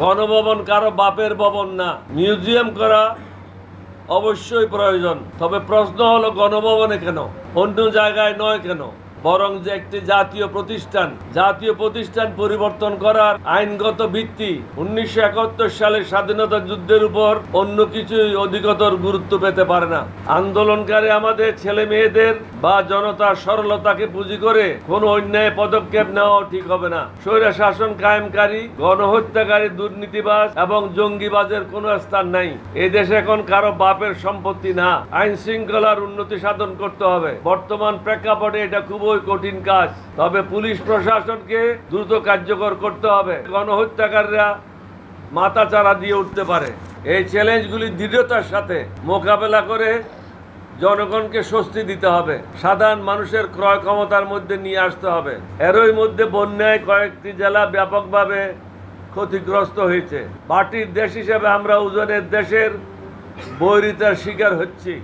গণভবন কারও বাপের ভবন না। মিউজিয়াম করা অবশ্যই প্রয়োজন। তবে প্রশ্ন হলো গণভবনে কেন? অন্য জায়গায় নয় কেন? বরং যে একটি জাতীয় প্রতিষ্ঠান জাতীয় প্রতিষ্ঠান পরিবর্তন করার আইনগত ভিত্তি উনিশশো একাত্তর সালের স্বাধীনতা যুদ্ধের উপর অন্য কিছুই অধিকতর গুরুত্ব পেতে পারে না। আন্দোলনকারী আমাদের ছেলে মেয়েদের বা জনতার সরলতাকে পুঁজি করে কোনো অন্যায় পদক্ষেপ নেওয়া ঠিক হবে না। স্বৈরা শাসন কায়েমকারী, গণহত্যাকারী, দুর্নীতিবাজ এবং জঙ্গিবাজের কোনো স্থান নাই। এই দেশে এখন কারও বাপের সম্পত্তি না। আইন শৃঙ্খলার উন্নতি সাধন করতে হবে। বর্তমান প্রেক্ষাপটে এটা খুবই কঠিন কাজ। তবে পুলিশ প্রশাসনকে দ্রুত কার্যকর করতে হবে। গণহত্যাকারীরা মাথা চারা দিয়ে উঠতে পারে। এই চ্যালেঞ্জগুলি দৃঢ়তার সাথে মোকাবেলা করে জনগণকে স্বস্তি দিতে হবে। সাধারণ মানুষের ক্রয় ক্ষমতার মধ্যে নিয়ে আসতে হবে। এরই মধ্যে বন্যায় কয়েকটি জেলা ব্যাপকভাবে ক্ষতিগ্রস্ত হয়েছে। মাটির দেশ হিসেবে আমরা ওজনের দেশের বৈরিতার শিকার হচ্ছি।